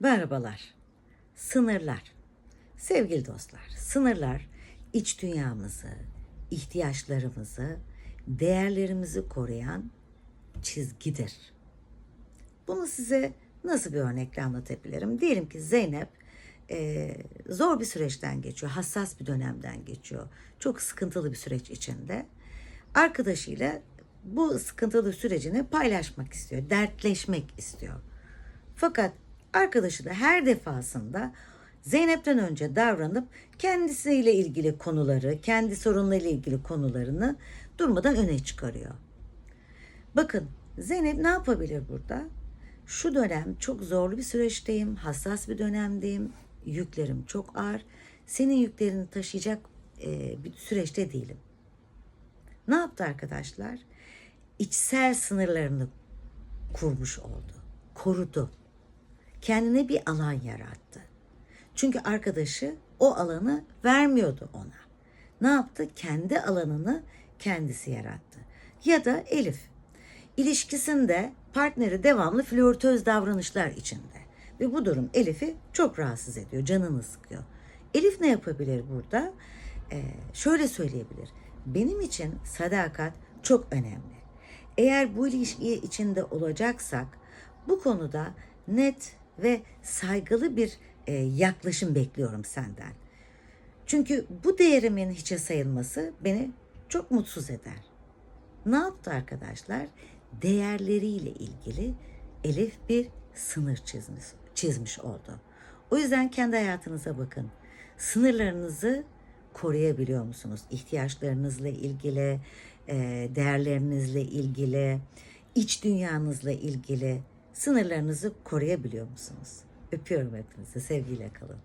Merhabalar. Sınırlar. Sevgili dostlar, sınırlar iç dünyamızı, ihtiyaçlarımızı, değerlerimizi koruyan çizgidir. Bunu size nasıl bir örnekle anlatabilirim? Diyelim ki Zeynep e, zor bir süreçten geçiyor, hassas bir dönemden geçiyor. Çok sıkıntılı bir süreç içinde. Arkadaşıyla bu sıkıntılı sürecini paylaşmak istiyor, dertleşmek istiyor. Fakat arkadaşı da her defasında Zeynep'ten önce davranıp kendisiyle ilgili konuları, kendi sorunlarıyla ilgili konularını durmadan öne çıkarıyor. Bakın Zeynep ne yapabilir burada? Şu dönem çok zorlu bir süreçteyim, hassas bir dönemdeyim, yüklerim çok ağır. Senin yüklerini taşıyacak e, bir süreçte değilim. Ne yaptı arkadaşlar? İçsel sınırlarını kurmuş oldu, korudu. Kendine bir alan yarattı. Çünkü arkadaşı o alanı vermiyordu ona. Ne yaptı? Kendi alanını kendisi yarattı. Ya da Elif. İlişkisinde partneri devamlı flörtöz davranışlar içinde. Ve bu durum Elif'i çok rahatsız ediyor, canını sıkıyor. Elif ne yapabilir burada? Ee, şöyle söyleyebilir. Benim için sadakat çok önemli. Eğer bu ilişki içinde olacaksak bu konuda net ve saygılı bir e, yaklaşım bekliyorum senden. Çünkü bu değerimin hiçe sayılması beni çok mutsuz eder. Ne yaptı arkadaşlar? Değerleriyle ilgili Elif bir sınır çizmiş, çizmiş oldu. O yüzden kendi hayatınıza bakın. Sınırlarınızı koruyabiliyor musunuz? İhtiyaçlarınızla ilgili, e, değerlerinizle ilgili, iç dünyanızla ilgili sınırlarınızı koruyabiliyor musunuz? Öpüyorum hepinizi. Sevgiyle kalın.